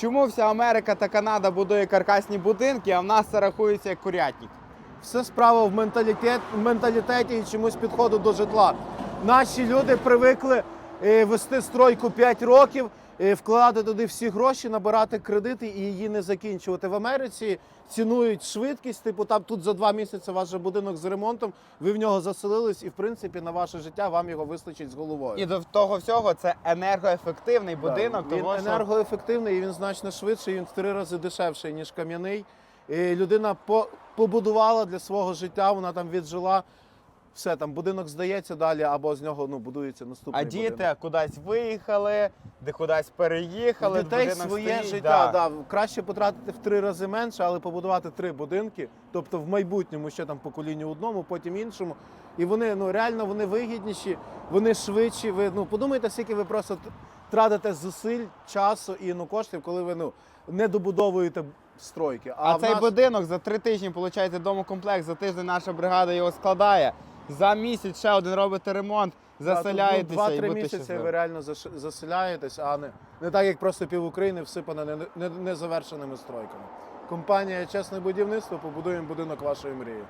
Чому вся Америка та Канада будує каркасні будинки, а в нас це рахується як курятник? Все справа в менталітет, менталітеті і чомусь підходу до житла. Наші люди привикли е, вести стройку 5 років, вкладати туди всі гроші, набирати кредити і її не закінчувати. В Америці цінують швидкість, типу там тут за два місяці ваш же будинок з ремонтом, ви в нього заселились, і в принципі на ваше життя вам його вистачить з головою. І до того всього це енергоефективний будинок, він тому що енергоефективний і він значно швидший, він в три рази дешевший, ніж кам'яний. І людина по, побудувала для свого життя, вона там віджила. Все, там будинок здається далі, або з нього ну, будується наступний а діти будинок. кудись виїхали, де кудись переїхали. В дітей будинок своє стоїть, життя. да. Да. Краще потратити в три рази менше, але побудувати три будинки, тобто в майбутньому ще там поколінню одному, потім іншому. І вони ну реально вони вигідніші, вони швидші. Ви ну подумайте, скільки ви просто тратите зусиль, часу і ну коштів, коли ви ну не добудовуєте стройки. А, в цей нас- будинок за три тижні, виходить, домокомплект, за тиждень наша бригада його складає. За місяць ще один робите ремонт, ну, заселяєтеся Два-три місяці ви реально заселяєтесь, а не, не так, як просто пів України не- незавершеними стройками. Компанія Чесне будівництво побудуємо будинок вашої мрії.